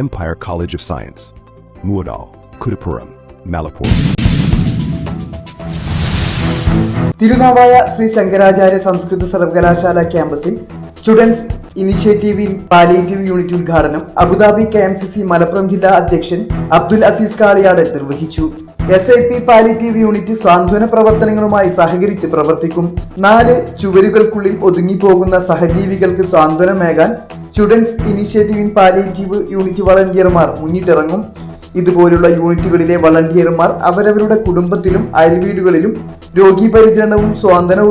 Empire College of Science. Muadal, Kudapuram, Malapur. Thirunavaya Shri Shankaracharya സംസ്കൃത സർവകലാശാല ക്യാമ്പസിൽ students initiative in palliative unit ഉദ്ഘാടനം Abu Dhabi K M C C Malappuram ജില്ലാ അധ്യക്ഷൻ അബ്ദുൽ അസീസ് കാളിയാടൻ നിർവഹിച്ചു S I P palliative unit സാന്ത്വന പ്രവർത്തനങ്ങളുമായി സഹകരിച്ച് പ്രവർത്തിക്കും. നാല് ചുവരുകൾക്കുള്ളിൽ ഒതുങ്ങിപ്പോകുന്ന സഹജീവികൾക്ക് സാന്ത്വനമേകാൻ students initiative in palliative unit വളണ്ടിയർമാർ മുന്നിട്ടിറങ്ങും. ഇതുപോലുള്ള യൂണിറ്റുകളിലെ വളണ്ടിയർമാർ അവരവരുടെ കുടുംബത്തിലും അയൽവീടുകളിലും രോഗി പരിചരണവും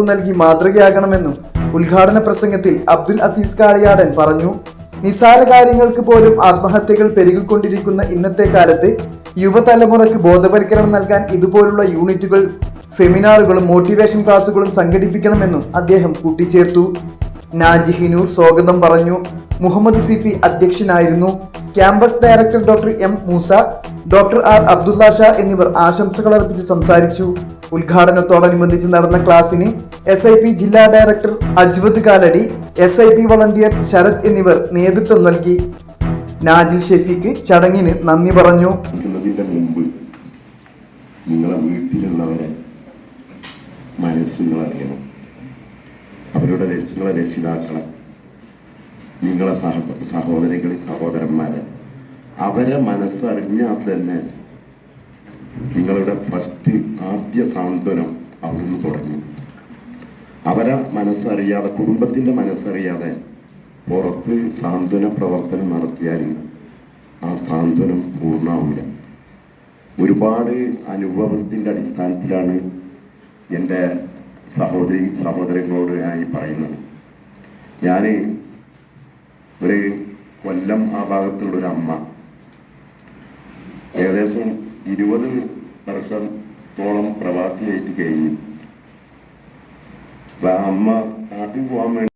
നൽകി മാതൃകയാകണമെന്നും ഉദ്ഘാടന പ്രസംഗത്തിൽ അബ്ദുൽ അസീസ് കാളിയാടൻ പറഞ്ഞു. നിസാര കാര്യങ്ങൾക്ക് പോലും ആത്മഹത്യകൾ പെരുകിക്കൊണ്ടിരിക്കുന്ന ഇന്നത്തെ കാലത്ത് യുവതലമുറയ്ക്ക് ബോധവൽക്കരണം നൽകാൻ ഇതുപോലുള്ള യൂണിറ്റുകൾ സെമിനാറുകളും മോട്ടിവേഷൻ ക്ലാസുകളും സംഘടിപ്പിക്കണമെന്നും അദ്ദേഹം കൂട്ടിച്ചേർത്തു. നാജിഹിനൂർ സ്വാഗതം പറഞ്ഞു. മുഹമ്മദ് സി പി അധ്യക്ഷനായിരുന്നു. Campus director doctor M Moosa doctor R Abdullah Shah എന്നിവർ ആശംസകൾ അർപ്പിച്ച് സംസാരിച്ചു. ഉദ്ഘാടനത്തോടനുബന്ധിച്ച് നടന്ന ക്ലാസ്സിന് എസ് ഐ പി ജില്ലാ director Ajwad Kalady S I P volunteer Sarath എന്നിവർ നേതൃത്വം നൽകി. നാജിൽ ഷെഫീഖ് ചടങ്ങിന് നന്ദി പറഞ്ഞു. ക്കുന്നതിന്റെ മുമ്പ് നിങ്ങളെ വീട്ടിലുള്ളവരെ മനസ്സ് നിങ്ങൾ അറിയണം. അവരുടെ നിങ്ങളെ രക്ഷിതാക്കളെ നിങ്ങളെ സഹ സഹോദരങ്ങളെ സഹോദരന്മാരെ അവരെ മനസ്സറിഞ്ഞാൽ തന്നെ നിങ്ങളുടെ ഫസ്റ്റ് ആദ്യ സാന്ത്വനം അവിടുന്ന് തുടങ്ങി. അവരെ മനസ്സറിയാതെ കുടുംബത്തിന്റെ മനസ്സറിയാതെ പുറത്ത് സാന്ത്വന പ്രവർത്തനം നടത്തിയാൽ ആ സാന്ത്വനം പൂർണമാവില്ല. ഒരുപാട് അനുഭവത്തിന്റെ അടിസ്ഥാനത്തിലാണ് എന്റെ സഹോദരി സഹോദരങ്ങളോട് ഞാൻ ഈ പറയുന്നത്. ഞാൻ ഒരു കൊല്ലം ആ ഭാഗത്തുള്ള ഒരു അമ്മ. ഏകദേശം ഇരുപത് വർഷത്തോളം പ്രവാസിയായിട്ട് കഴിഞ്ഞു. അമ്മ നാട്ടിൽ പോകാൻ വേണ്ടി